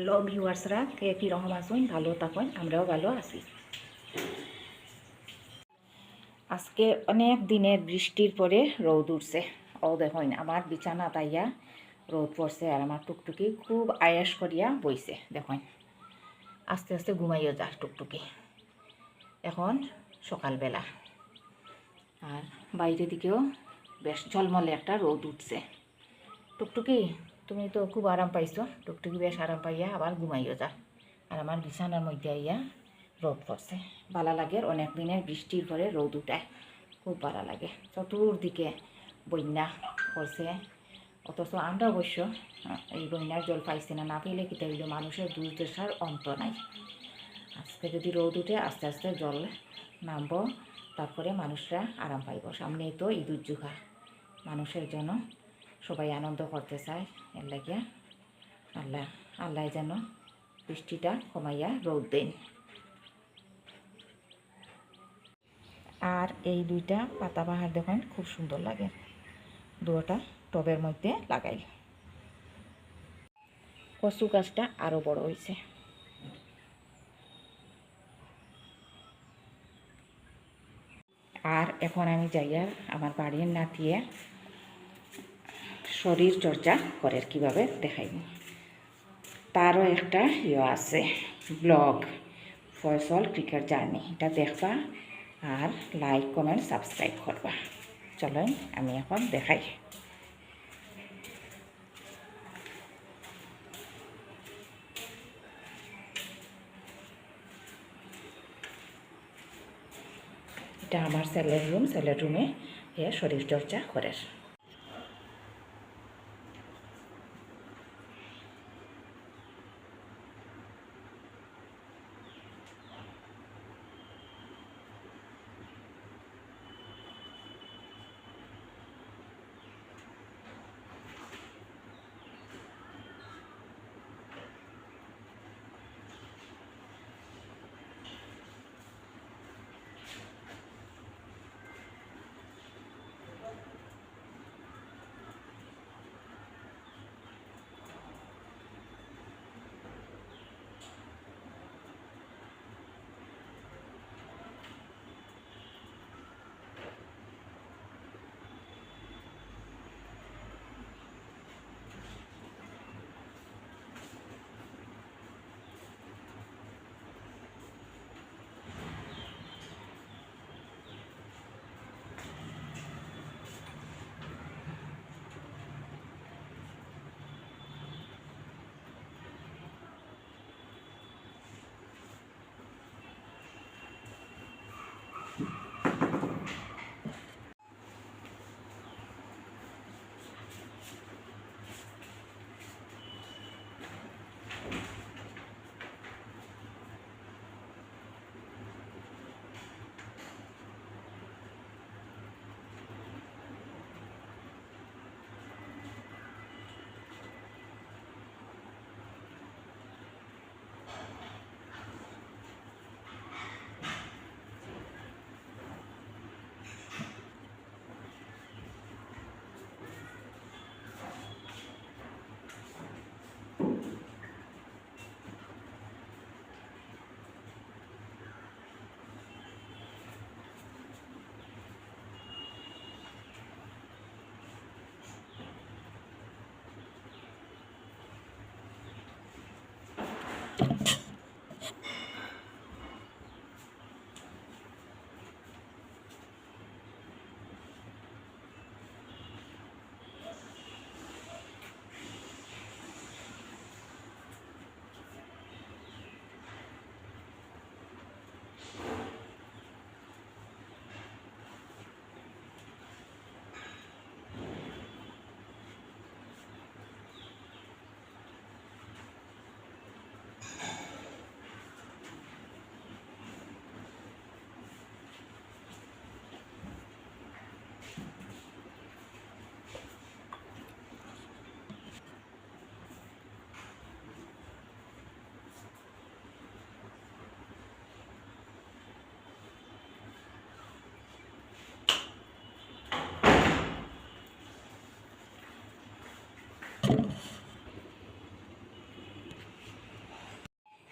Hello ভিউয়ার্সরা কে কীরকম আসুন ভালো থাকুন, আমরাও ভালো আছি। আজকে অনেক দিনের বৃষ্টির পরে রোদ উঠছে। ও দেখুন, আমার বিছানা তাইয়া রোদ পড়ছে আর আমার টুকটুকি খুব আয়াস করিয়া বইছে, দেখুন। আস্তে আস্তে ঘুমাইও যা টুকটুকি। এখন সকালবেলা। আর বাইরে দিকেও বেশ ঝলমলে একটা রোদ উঠছে। টুকটুকি তুমি তো খুব আরাম পাইছো। টুকটুকি বেশ আরাম পাইয়া আবার ঘুমাইও যা। আর আমার বিছানার মধ্যে আইয়া রোদ পড়ছে ভালো লাগে অনেক দিনের বৃষ্টির পরে রোদ উঠায়। খুব ভালো লাগে। চতুর্দিকে বন্যা করছে অথচ আমরা অবশ্য এই বন্যার জল পাইছি না না পেলে কিতা হইল মানুষের দুর্দশার অন্ত নাই। আজকে যদি রোদ উঠে, আস্তে আস্তে জল নামবো। তারপরে মানুষরা আরাম পাইব। সামনেই তো ঈদ উজ্জুহা। মানুষের জন্য সবাই আনন্দ করতে চায়, এর লাগিয়া আল্লাহ আল্লাহ যেন বৃষ্টিটা কমাইয়া রোদ দেন। আর এই দুইটা পাতাবাহার দেখুন, খুব সুন্দর লাগে। দুটা টবের মধ্যে লাগাই। কচু গাছটা আরও বড় হয়েছে আর এখন আমি যাইয়া আমার বাড়ির নাতিয়ে শরীর চর্চা করে কীভাবে দেখাইব। তারও একটা ইয়ে আছে, ব্লগ, ফয়সল ক্রিকেট জার্নি। এটা দেখবা আর লাইক কমেন্ট সাবস্ক্রাইব করবা। চলো আমি এখন দেখাই। এটা আমার ছেলের রুম ছেলের রুমে এ শরীর চর্চা করে।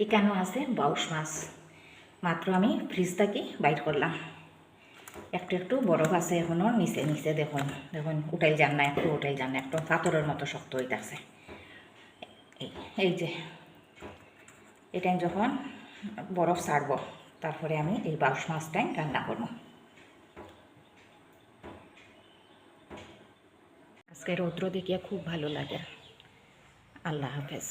এখানেও আছে? বাউশ মাছ। মাত্র আমি ফ্রিজ থেকে বাইর করলাম। একটু একটু বরফ আছে এখনও নিচে নিচে দেখুন। দেখুন উঠাই যান না, একটু উঠাই যান না একটু পাথরের মতো শক্ত হইতাছে। এই এই যে এটা যখন বরফ ছাড়বো, তারপরে আমি এই বাউশ মাছটাই রান্না করব। আজকে রৌদ্র দেখিয়ে খুব ভালো লাগে। আল্লাহ হাফেজ।